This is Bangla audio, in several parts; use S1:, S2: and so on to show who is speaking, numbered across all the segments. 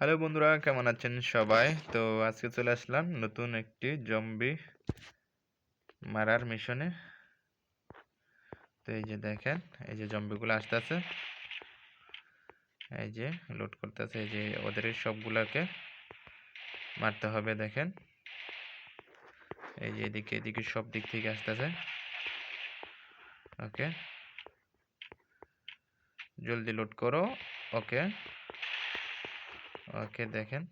S1: হ্যালো বন্ধুরা, কেমন আছেন সবাই? তো আজকে চলে আসলাম নতুন একটি জম্বি মারার মিশনে। তো এই যে দেখেন, এই যে জম্বিগুলো আসতেছে। এই যে লোড করতেছে, এই যে ওদের সবগুলোকে মারতে হবে, দেখেন। এই যে এদিকে এদিকে সব দিক থেকে আসতেছে। ওকে জলদি লোড করো ওকে ওকে, দেখেন।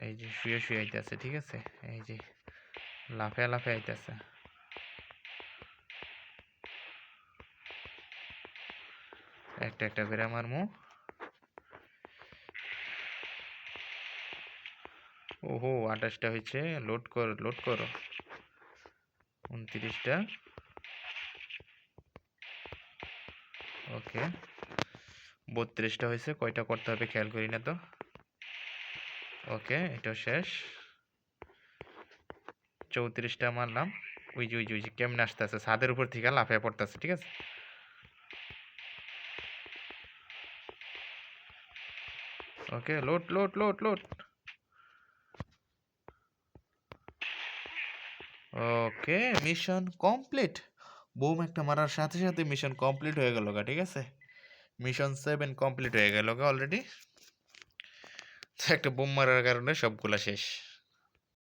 S1: এই যে শুয়ে শুয়ে আইতেছে, ঠিক আছে? এই যে লাফে লাফে আইতেছে। একটা একটা করে আমার মু ওহো, আঠাশটা হয়েছে। লোড কর, লোড করো। উনত্রিশটা। ওকে। বত্রিশটা হয়েছে, কয়টা করতে হবে খেয়াল করি না তো। ওকে, এটা শেষ। চৌত্রিশটা মারলাম। ওই যে ওই যে ওই যে, কেমনে আসতেছে? ছাদের উপর থেকে লাফিয়ে পড়তেছে, ঠিক আছে? Okay, load load load load. Okay, mission complete. Boom একটা মারার সাথে সাথে মিশন কমপ্লিট হয়ে গেল ঠিক আছে? মিশন সেভেন কমপ্লিট হয়ে গেল অলরেডি একটা বোম মারার কারণে সবগুলা শেষ।